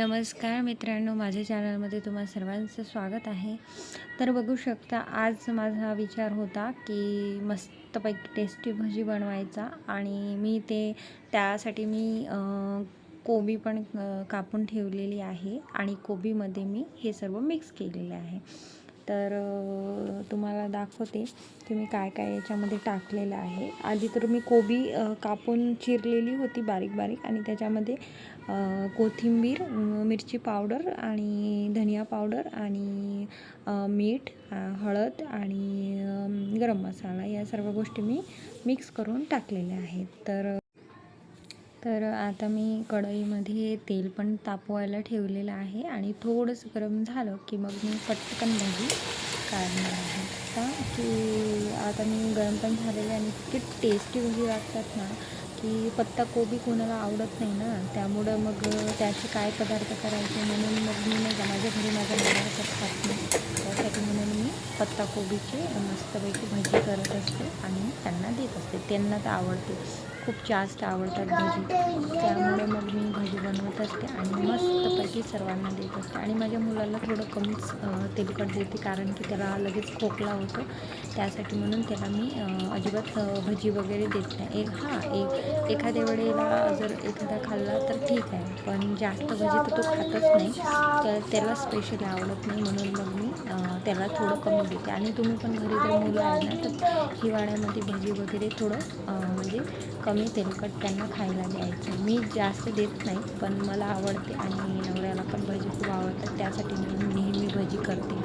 नमस्कार मित्रांनो माझ्या चॅनलमध्ये तुम्हा सर्वांचं स्वागत आहे. तर बघू शकता आज माझा विचार होता की मस्तपैकी टेस्टी भजी बनवायचा आणि मी ते त्यासाठी मी कोबी पण कापून ठेवलेली आहे आणि कोबीमध्ये मी हे सर्व मिक्स केलेले आहे. तर तुम्हाला दाखवते की मी काय काय याच्यामध्ये टाकलेलं आहे. आधी तर मी कोबी कापून चिरलेली होती बारीक बारीक आणि त्याच्यामध्ये कोथिंबीर मिरची पावडर आणि धनिया पावडर आणि मीठ हळद आणि गरम मसाला या सर्व गोष्टी मी मिक्स करून टाकलेल्या आहेत. तर तर आता मी कढईमध्ये तेल पण तापवायला ठेवलेलं आहे आणि थोडंसं गरम झालं की मग मी पटकन भाजी काढणार आहे. का की आता मी गरम पण झालेले आणि इतकी टेस्टी भाजी लागतात ना की पत्ता कोबी कोणाला आवडत नाही ना त्यामुळं मग त्याचे काय पदार्थ करायचे म्हणून मग मी नाही का माझ्या घरी माझ्या मुलाला खात नाही. त्यासाठी म्हणून मी पत्ता कोबीची मस्तपैकी भाजी करत असते आणि त्यांना देत असते. त्यांना तर आवडते. खूप जास्त आवडतात भजी त्यामुळे मग मी भजी बनवत असते आणि मस्तपैकी सर्वांना देत असते. आणि माझ्या मुलाला थोडं कमीच तेलकट देते कारण की त्याला लगेच खोकला होतो. त्यासाठी म्हणून त्याला मी अजिबात भजी वगैरे देत नाही. एक हां एक एखाद्या वेळेला जर एखादा खाल्ला तर ठीक आहे. पण जास्त भजी तर तो खातच नाही. तर त्याला स्पेशली आवडत नाही म्हणून मग मी त्याला थोडं कमी देते. आणि तुम्ही पण घरी जर मुलं आहे ना तर हिवाळ्यामध्ये भजी वगैरे थोडं म्हणजे कमी तेलकट त्यांना खायला द्यायचं. मी जास्त देत नाही पण मला आवडते आणि नवऱ्याला पण भजी खूप आवडतात. त्यासाठी मी नेहमी भजी करते.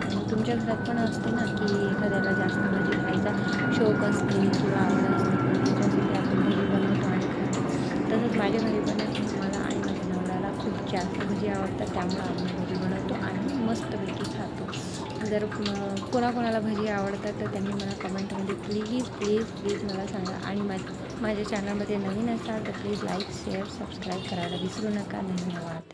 आणि तुमच्या घरात पण असते ना की एखाद्याला जास्त भजी खायचा शौक असते किंवा आवड असते त्यासाठी आपण भजी बनवतो आणि खातो. तसंच माझ्या घरी पण मला आणि माझ्या नवऱ्याला खूप जास्त भजी आवडतात त्यामुळे आम्ही भजी बनवतो. जर कोणाकोणाला भजी आवडतात तर त्यांनी मला कमेंटमध्ये प्लीज प्लीज प्लीज मला सांगा. आणि मा माझ्या चॅनलमध्ये नवीन असाल तर प्लीज लाईक शेअर सबस्क्राईब करायला विसरू नका. धन्यवाद.